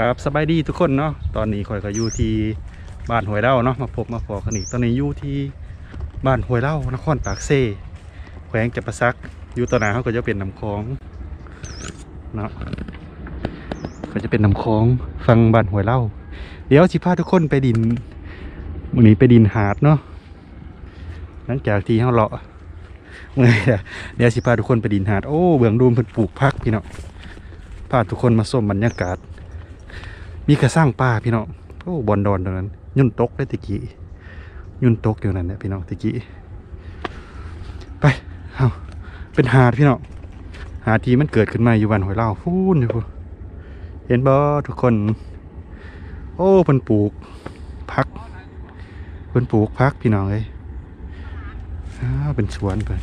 ครับสบายดีทุกคนเนาะตอนนี้ข่อยก็อยู่ที่บ้านหวยเล่าเนาะมาพบมาพอกันอีกตอนนี้อยู่ที่บ้านหวยเล่านครปากเซแขวงจับประซักอยู่ตอนหนาเขาก็จะเป็นน้ำคลองเนาะก็จะเป็นน้ำคลองฟังบ้านหวยเล่าเดี๋ยวสิพาทุกคนไปดินมื้อนี้ไปดินหาดเนาะหลังจากที่เขาเลาะเมื่อยเดี๋ยวสิพาทุกคนไปดินหาดโอ้เบื้องดูมเพิ่นปลูกพักพี่เนาะพาทุกคนมาส้มบรรยากาศ มีกระสร้างป่าพี่น้องโอ้บอลดอนตรงนั้น ยุ่นตกได้ตะกี้ยุ่นตกเดี๋ยวนั้นเนี่ยพี่น้องตะกี้ไปเอาเป็นหาดพี่น้องหาดที่มันเกิดขึ้นมาอยู่วันหอยเล่าฟูนอยู่เห็นบ่ทุกคน โอ้เพิ่นปลูกพักเพิ่นปลูกพักพี่น้องเลยอ้าเป็นสวนเพิ่น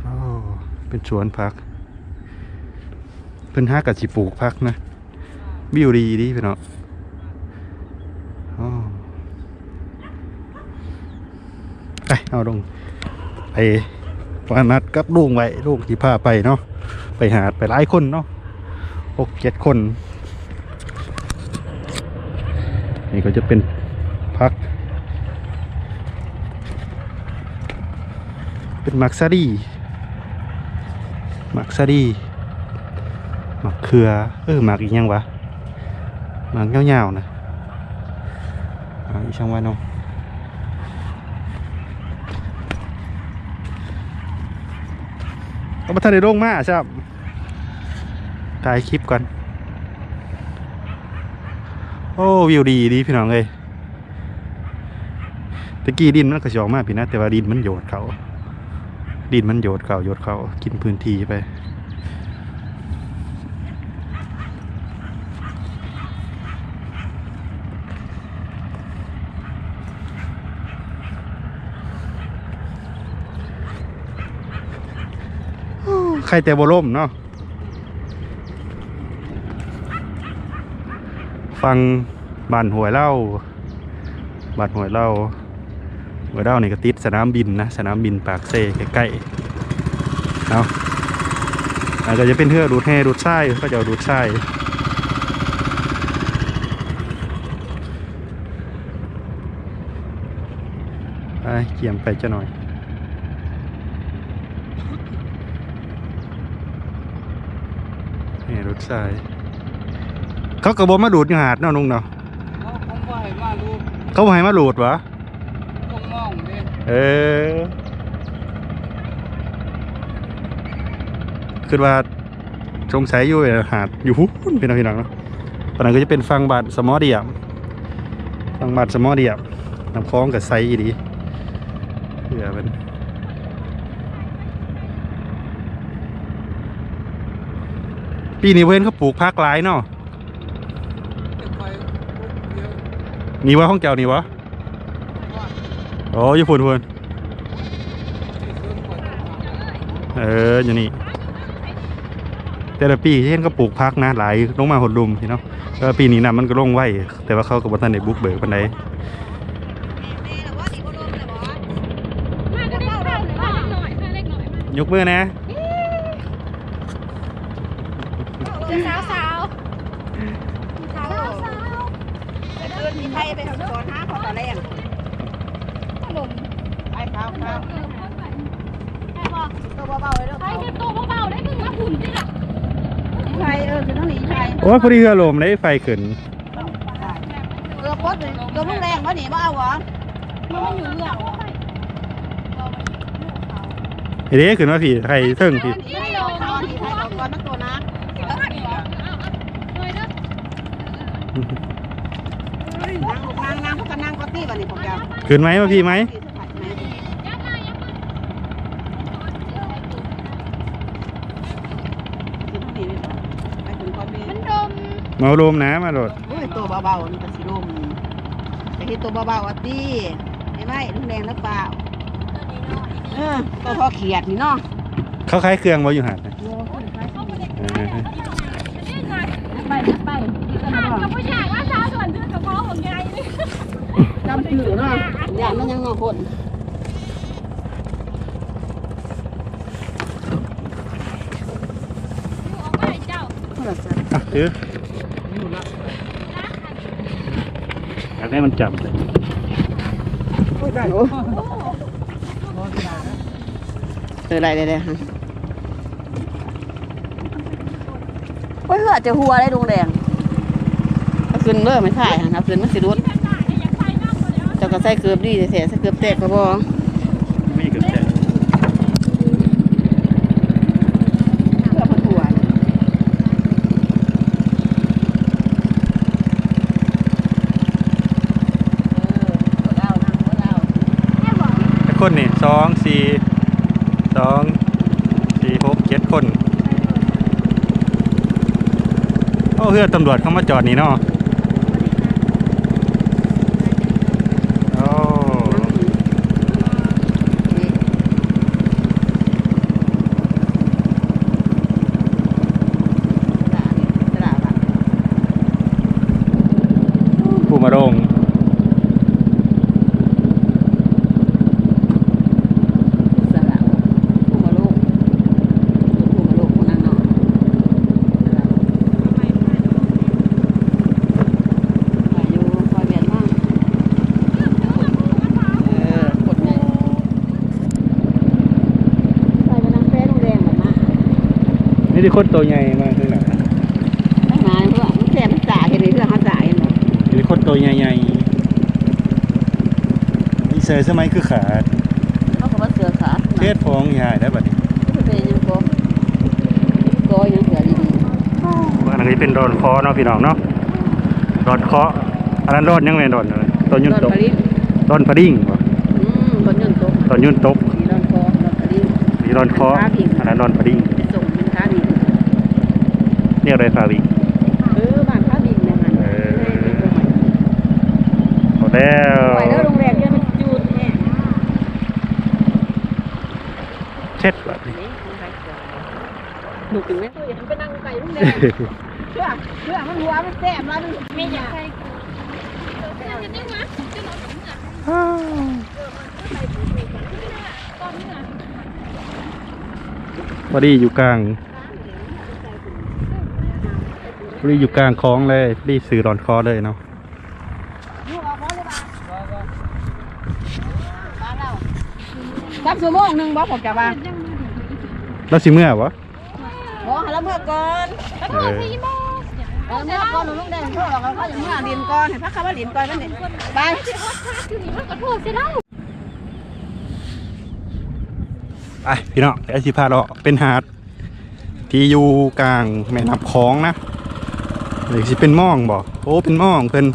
โอ้เป็นสวนพัก เพิ่นห้ากับสิปลูกพักนะ วิวดีดีพี่น้องอ๋อไปเอาลงไปวานัดกับลุงไว้ลุงที่พาไปเนาะไปหาไปหลายคนเนาะหกเจ็ดคน นี่ก็จะเป็นพัก เป็นมักซาดีมักซาดีมักเขือ เออมักอีกยังวะ หนังยาวๆนะอ่าอีช่างว่าน้องเอามาทันได้ลงมาใช่ไหมถ่ายคลิปก่อน โอ้วิวดีดีพี่น้องเลยตะกี้ดินมันก็สออกมากพี่นะแต่ว่าดินมันโยดเขาดินมันโยดเขาโยดเขากินพื้นที่ไป ใครแต่บล่มเนาะฟังบ้านหวยเล่าบ้านหวยเล่าหวยเล่านี่ก็ติดสนามบินนะ สนามบินปากเซใกล้ๆเนาะอาจจะเป็นเทือดูดแห่ดูดไส้ก็จะดูดไส้ไปเกี่ยมไปจะหน่อย นี่ รถทราย เขากระบอกมาดูดอยู่หาดเนาะนุ่งเนาะเขาคงว่าให้มาดูเขาให้มาดูดวะคงมองดิเออคือว่าสงสัยอยู่หาดอยู่หุ้นพี่น้องพี่น้องเนาะตอนนั้นก็จะเป็นฟังบาดสมอเดียมฟังบาดสมอเดียมน้ำคลองกับไซอีดีเพื่อเป็น ปีนี้เว้นเขาปลูกพักหลายเนาะมีวนี่ว่าห้องเจ้านี่วะโอ้ยพุ่นพุ่นเพิ่งเปิดเอออยู่นี่แต่ละปีเห็นก็ปลูกพักนะหลายลงมาหดลุมพี่เนาะปีนี้นะมันก็ลงไว้แต่ว่าเขาก็บ่ทันได้บุกเบิกปานใดยกมือนะ สาวสาวสาวสาว ไปเดินที่ไทยไปทำก่อนหาขอตะแรง ขนม ไปข้าวข้าว ใช่บอก ตัวเบาๆเลยเด้อ ใครจะโตเบาๆได้มึงมาหุ่นสิล่ะ ไทยเออคือต้องหนีไทย โอ้ยพอดีเรือลมได้ไฟขึ้นเออปดเลยตัวมึงแรงวะหนีบ่เอาเหรอมันไม่อยู่เรื่องไอ้เด้ขึ้นมาพี่ใครเทิงพี่หนีไทยเอาไปก่ เมาลมนะมาโดดโอ้ยตัวเบาๆนี่ก็สิลมแต่ที่ตัวเบาๆอะตีไอ้ไรลุงแดงหรือเปล่าเออตัวพอเขียดนี่เนาะเขาคล้ายเครื่องว่าอยู่หาดนะเออไปไปห่างกับผู้ชายว่าสาวส่วนเพื่อนกับพ่อของยายนี่จำชื่อเนาะอย่างมันยังงอคนออกไปเจ้าโทรศัพท์อะถือ ให้มันจับเลยเอออะไรได้ได้ฮะโอ้ยเหือจะหัวได้ดวงแดงเอาขึ้นเริ่มไม่ใช่ฮะเอาขึ้นมันสิรุนเจ้าก็ใส่เกือบดีแท้ๆใส่เกือบแตกก็บ่ไม่เกิดแต่ เพื่อพันหัวเออเอานั่งเอา แต่ คนนี่สองสี่สองสี่หกเจ็ดคน โอ้เพื่อตำรวจเข้ามาจอดนี่เนาะ นี่ที่คนตัวใหญ่มากข้างหลังนี่ที่คนตัวใหญ่ๆนี่เสือสมัยคือขาดเทศฟองใหญ่ได้บัดนี้ว่าอันนี้เป็นดอนคอเนาะพี่น้องเนาะดอนคออันนั้นดอนยังไงดอนเลยตอนยุ่นตกดอนพะดิ่งบ่ตอนยุ่นตกนี่ดอนคออันนั้นดอนพะดิ่งเป็นส่งเป็นค้าดี เนี่ยอะไรฟาวิงเออบ้านค้าดีนะมันเออหมดแล้วไปแล้วโรงแรมเนี่ยมันจูดแน่เช็ดบัดนี้หนุกถึงไหมตัวอย่าไปนั่งไก่โรงแรมเชื่อเชื่อมันหัวมันแสบแล้วมันไม่อยากพอดีอยู่กลาง พอดีอยู่กลางคลองเลยพอดีสื่อดอนคอเลยเนาะสักชั่วโมงหนึ่งบอกผมจะว่าแล้วสิเมื่อวะบอกให้เราเมื่อก่อนเออเออเมื่อก่อนหนูลุงแดงเพื่อเราเขาจะเมื่อเรียนก่อนให้พักคำว่าเรียนก่อนนั่นเองไปไปพี่น้องไอสิพาเราะเป็นหาดที่อยู่กลางแม่น้ำคลองนะ หรือสิเป็นม่องบ่โอ้เป็นม่องเพิ่น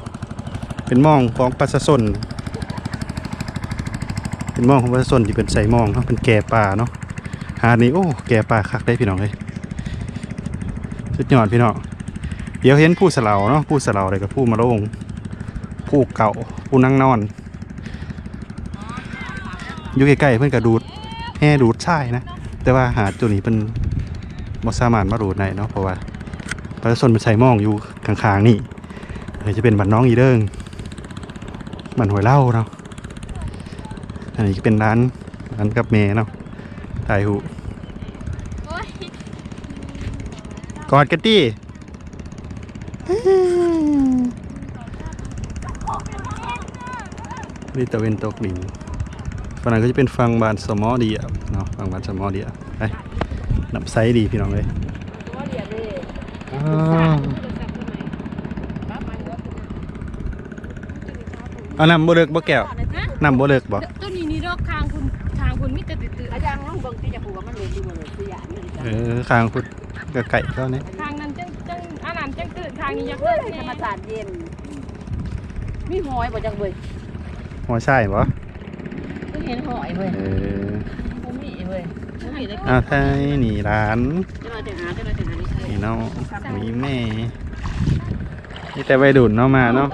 เป็นม่องของประชาชนเป็นม่องของประชาชนที่เป็นใส่ม่องเนาะเป็นแก่ป่าเนาะหาดนี้โอ้แก่ป่าคักได้พี่น้องเลยสุดยอดพี่น้องเดี๋ยวเห็นผู้สลาวเนาะผู้สลาวอะไรกับผู้มาโรงผู้เก่าผู้นั่งนอนอยู่ใกล้ๆเพื่อนกระดูดแห่ดูดใช่นะแต่ว่าหาดตัวนี้เป็นบ่สามารถมาดูดได้เนาะเพราะว่า ประชาชนเป็นใส่หมองอยู่ข้างๆนี่เลยจะเป็นบ้านน้องอีเดิงบ้านหวยเล่าเนาะอันนี้ก็เป็นร้านร้านกับเมเนาะถ่ายหูกอดกันตี้นี่ตะเวนตกดินฝั่งนั้นก็จะเป็นฟังบานสมอเดีอะเนาะฟังบานสมอเดีอะไปน้ำใสดีพี่น้องเลย เอาน้ำบ่เลิกบ่แก้วน้ำบ่เลิกบ่ต้นนี้นี่ดอกทางคุณทางคุณมิตรตื่นอาจารย์น้องเบิ่งที่จะผูกมันเลยดีหมดเลยคืออย่างนี้เออข้างพุดกับไก่เขาเนี่ยทางนั้นจังจังอันนั้นจังตื่นทางนี้ยังเฮ้เลิยกธรรมแน่ศาสตร์เย็นมีหอยบ่จังเว้ยหัวใช่บ่เพิ่งเห็นหอยเว้ยเออบ่มีเว้ยบ่มีได้กินอ้าวไทยนี่ร้าน เนาะมีแม่นี่แต่ไปดุนเนาะมาเนาะ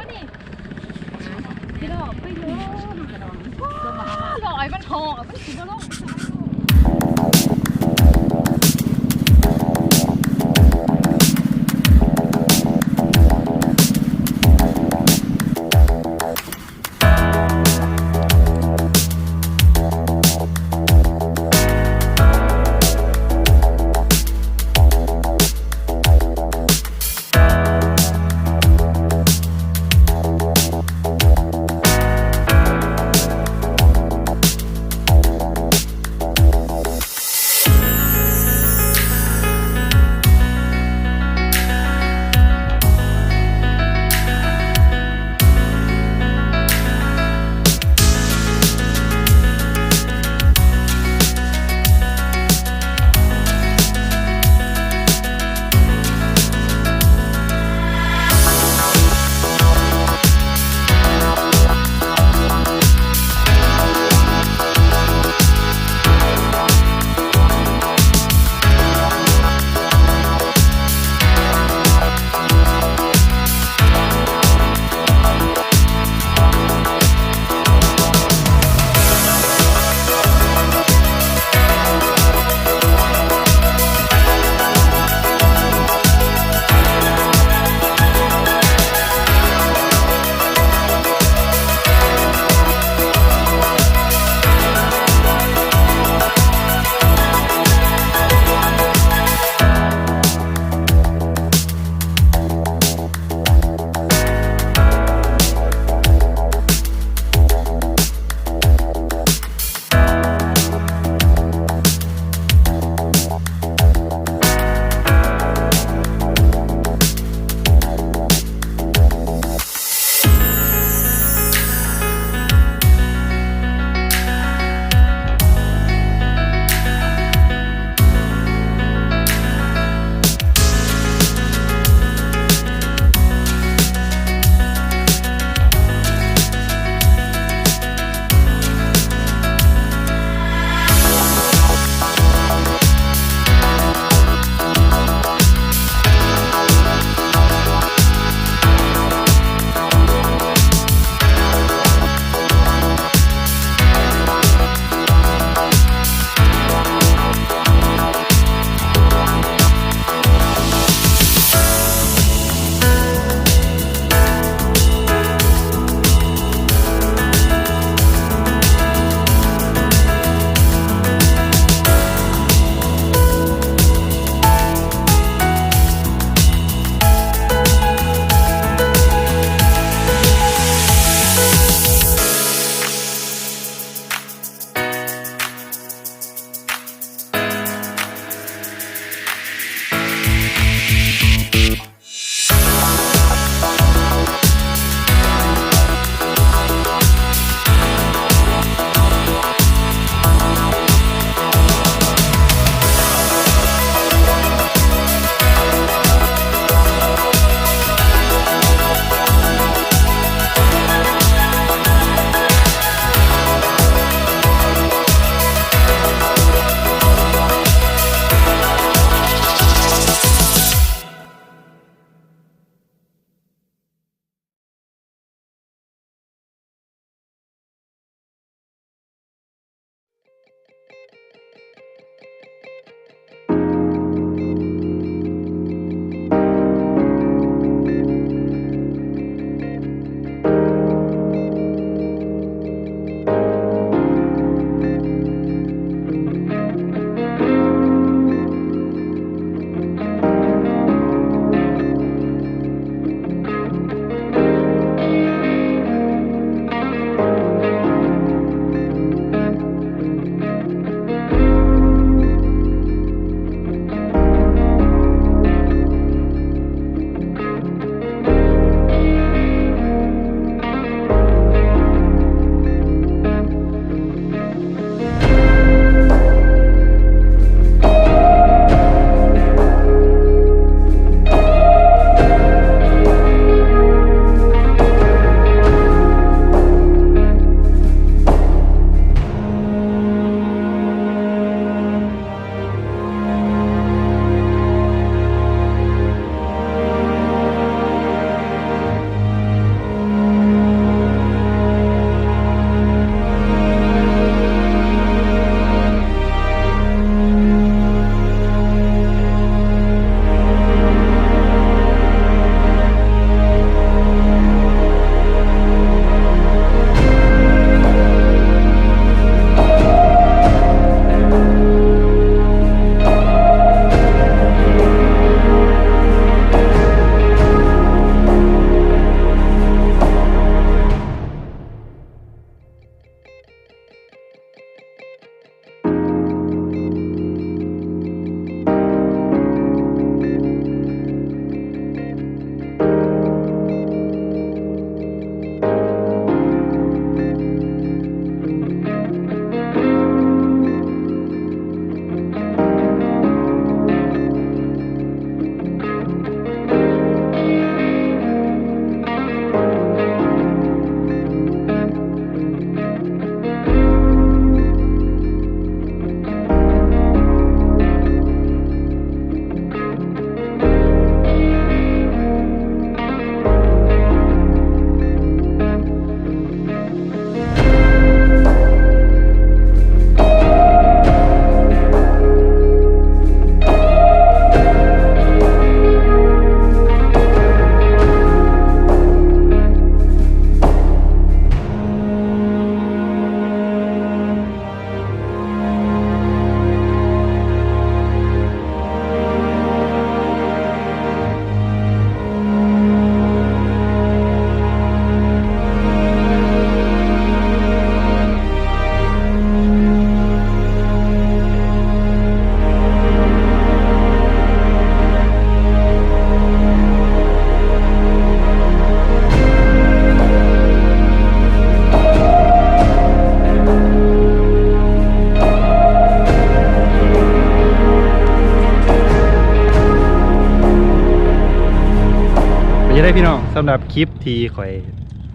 ได้พี่น้องสำหรับคลิปที่ข่อย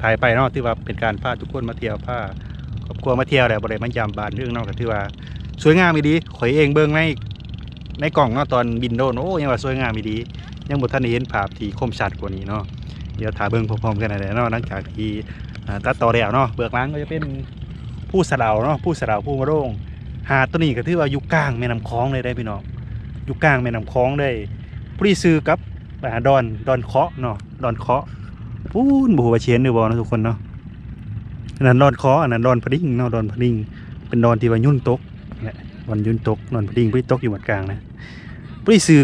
ถ่ายไปเนาะที่ว่าเป็นการพาทุกคนมาเที่ยวพาครอบครัวมาเที่ยวแหละบ่ได้มายามบานเรื่องเนอกก็ถือว่าสวยงามอีดีข่อยเองเบิ่งในในกล่องเนาะตอนบินโดนโอ้ยังว่าสวยงามอีดี ยังบ่ทันเห็นภาพที่คมชัดกว่านี้เนาะเดี๋ยวถ่าเบิ่งพร้อมๆกันนั่นแหละเนาะหลังจากที่ตัดต่อแล้วเนาะเบื้องหลังก็จะเป็นผู้สะเดาเนาะผู้สะเดาผู้มะโรงหาตัวนี้ก็ถือว่าอยู่กลางแม่น้ำคลองเลยได้พี่น้องอยู่กลางแม่น้ำคลองได้ผู้ที่ซื้อกับ อ่าดอนดอนเคาะเนาะดอนเคาะปูนบ่ฮู้ว่าเชียนหรือบ่เนะทุกคนเนาะอันนั้นดอนเคาะอันนั้นดอนพดิ่งเนาะดอนพดิ่งเป็นดอนที่ว่ายุ่นตกเนี่ยดอนยุ่นตกดอนพดิ่งผู้ที่ตกอยู่หมดกลางนะผู้ที่ซื้อ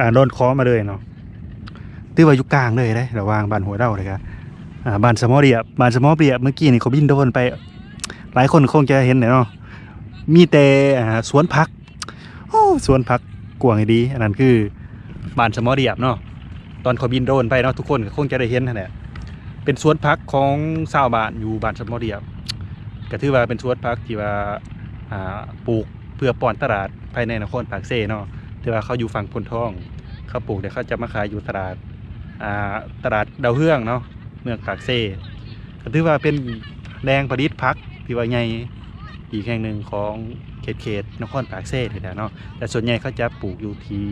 อ่าดอนเคาะมาเลยเนาะถือว่ายู่กลางเลยได้ระวางบ้านหัวเร่าเลยครับอ่าบ้านสมอเรียบบ้านสมอเรียบเมื่อกี้นี่เขาบินโดนไป หลายคนคงจะเห็นเนาะมีแต่อ่าสวนพักโอ้สวนพักกวางดีอันนั้นคือ บ้านสมอเรียบเนาะตอนเขาบินโดนไปเนาะทุกคนก็คงจะได้เห็นนั่นแหละเป็นสวนพักของชาวบ้านอยู่บ้านสมอเรียบก็ถือว่าเป็นสวนพักที่ว่าปลูกเพื่อป้อนตลาดภายในนครปากเซเนาะแต่ว่าเขาอยู่ฝั่งพนทอง เขาปลูกเดี๋ยวเขาจะมาขายอยู่ตลาดาตลาดดาวเฮืองเนาะเมืองปากเซ่ก็ถือว่าเป็นแรงผลิตพักที่ว่าใหญ่อีกแห่งหนึ่งของเขตเขตนครปากเซ่เลยนะเนาะแต่ส่วนใหญ่เขาจะปลูกอยู่ที่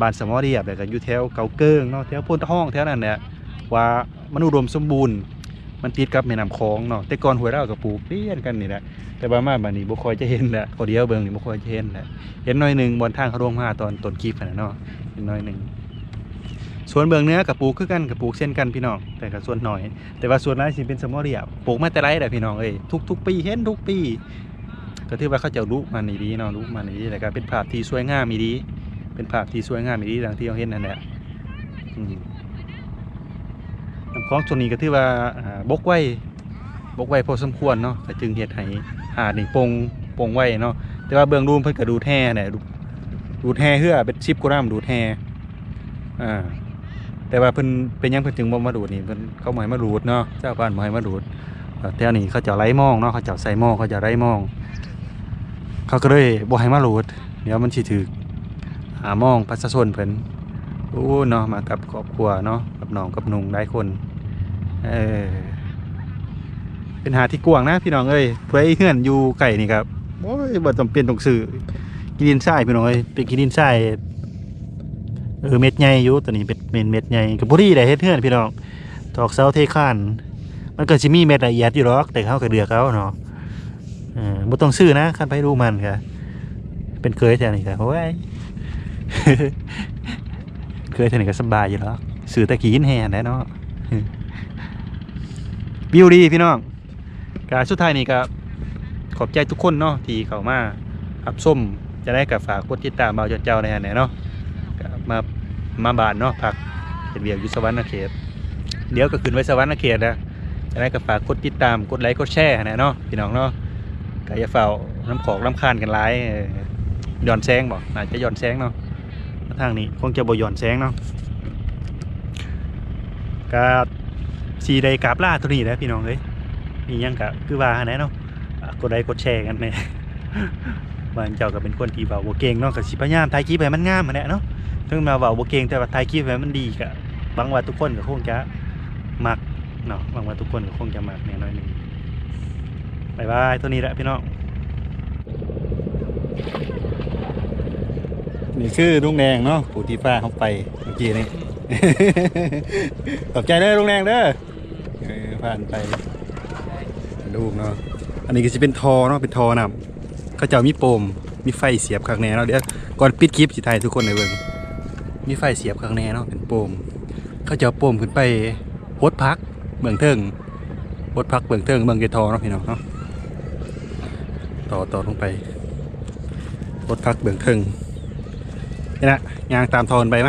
บ้านสมอเรียบแล้วก็อยู่แถวเกาเกิงเนาะแถวพ้นห้องแถวนั้นเนี่ยว่ามันอุดมสมบูรณ์ มันติดกับแม่น้ำคลองเนาะแต่ก่อนหัวยเราก็ปลูกเลี้ยนกันนี่แหละแต่ว่ามาบัดนี้บ่ค่อยจะเห็นแหละขอเดียวเบิ่งนี่บ่ค่อยจะเห็นแหละเห็นหน่อยหนึ่งบนทางเขาโรงมาตอนต้นคลิปนะเนาะนิดหน้อยหนึ่งส่วนเบืองเนื้อกับปลูกคือกันกับปลูกเช่นกันพี่น้องแต่กับส่วนหน่อย แต่ว่าส่วนน้อยสิเป็นสมอเรียบปลูกมาแต่ไรแต่พี่น้องเอ้ยทุกทุกปีเห็นทุกปี ก็ถือว่าเขาจะรู้มันนี่ดีเนาะรู้มันนี่ดีแต่ก็เป็นภาพที่สวยงามมีดี เป็นภาพที่สวยงามมีดีดังที่เราเห็นนั่นแหละน้ำคลองส่วนนี้ก็ถือว่าบกไว้บกไว้พอสมควรเนาะก็จึงเฮ็ดให้หาดนี่ปงปงไว้เนาะแต่ว่าเบื้องรูมเพิ่นก็ดูแท้เนี่ยดูดแท้เฮือเป็นชิปกรัมดูแท้อ่าแต่ว่าเพิ่นเป็นยังเพิ่นจึงบ่มาดูดนี่เพิ่นเขาบ่ให้มาดูดเนาะเจ้าบ้านบ่ให้มาดูดแต่อันนี้เขาเจะไล่มองเนาะเขาเจะใส่มองเขาเจะไล่มอง เขาก็เลยบ่ให้มาดูดเดี๋ยวมันสิถูก หามองประชาชนเพิ่นโอ้เนาะมากับครอบครัวเนาะกับน้องกับนุ่งหลายคนเออเป็นหาที่กวางนะพี่น้องเอ้ยเพื่อให้เฮือนอยู่ไกลนี่ครับโอ้ยบ่จำเป็นต้องซื้อกินดินทรายพี่น้องเอ้ยเป็นกินดินทรายเออเม็ดใหญ่อยู่ตัวนี้เป็นเม็ดเม็ดใหญ่กับบุรีได้เฮ็ดเทือนพี่น้องตอกเสาเทคานมันก็สิมีเม็ดละเอียดอยู่หรอกแต่เขาก็เดือกเขาเนาะเออบ่ต้องซื้อนะคันไปดูมันค่ะเป็นเคยแท้นี่ค่ะโอ้ย เคยแท้นี่ก็สบายอยู่หรอกซื้อต่กินแห่แหละเนาะวิวดีพี่น้องการสุดท้ายนี่ก็ขอบใจทุกคนเนาะที่เข้ามารับส้มจะได้กับฝากกดติดตามเบาจดเจ้าในอันไหนเนาะมามาบานเนาะพักเป็นเบียกอยู่สวรรค์เขตเดี๋ยวก็ขึ้นไว้สวรรค์เขตนะจะได้ก็ฝากกดติดตามกดไลค์กดแชร์นะเนาะพี่น้องเนาะก็อย่าเฝ้าน้ำขอกน้ำคานกันหลายย้อนแสงบอกอาจจะย้อนแสงเนาะ ทางนี้คงจะบ่ย้อนแสงเนาะก็สีใดกราบล่าตัวนี้แล้วพี่น้องเอ้ยนี่ยังกะคือว่าแน่เนาะกดไลค์กดแชร์กันแน่ว่าเจ้าก็เป็นคนที่เบาบ่เก่งเนาะก็สิพยายามถ่ายคลิปให้มันงามหั้นแหละเนาะถึงมาเบาบ่เก่งแต่ว่าถ่ายคลิปให้มันดีก็หวังว่าทุกคนก็คงจะมักเนาะหวังว่าทุกคนก็คงจะมักแน่น้อยหนึงบายบายตัวนี้แหละพี่น้อง นี่คือลุงแดงเนาะผู้ที่ฟ้าเขาไปเมื่อกี้นี่ ขอบใจเด้อลุงแดงเด้อเออผ่านไปลูกเนาะอันนี้ก็จะเป็นทอเนาะเป็นทอนำเขาเจะมีโปมมีไฟเสียบข้างในเนาะเดี๋ยวก่อนปิดคลิปสิถ่ายทุกคนในเบิ่งมีไฟเสียบข้างในเนาะเป็นโปมเขาจะเอาโปมขึ้นไปโพดพักเมืองเทิงโพดพักเมืองเทิงเมืองเกทอเนาะพี่น้องเนาะต่อต่อลงไปโพดพักเมืองเทิง นี่นะยางตามทอนไปไหม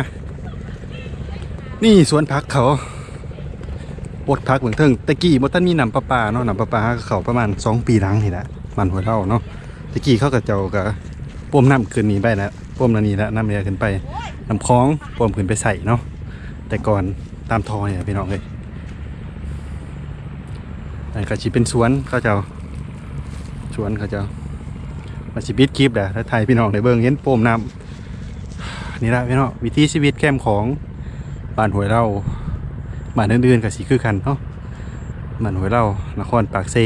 นี่สวนพักเขาโพดพักเหมืองเทิงตะกี้มท่านมีน้ำประปาเนาะหนำประปาเขาประมาณสองปีหลังนี่แหละมันหัวเล่าเนาะตะกี้เขากับเจ้ากับปมน้ำขึ้นนี้ไปแล้วปมนันนี้แล้วน้ำเรือขึ้นไปน้ำคลองปมขึ้นไปใส่เนาะแต่ก่อนตามทอเนี่ยพี่น้องเลยอันก็ชิเป็นสวนเขาเจ้าสวนเขาเจ้ามาชิบิดคลิปแหละถ้าไทยพี่น้องในเบิ้งเห็นโปมน้ำ นี่ละพี่น้องวิถีชีวิตแคมของบ้านหวยเล่าบ้านอื่นๆก็สิคือกันเนาะบ้านหวยเล่านครปากเซ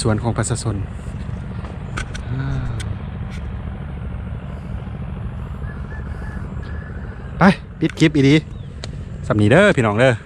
สวนของประชาชนไปปิดคลิปอีดีสำนีเด้อพี่น้องเด้อ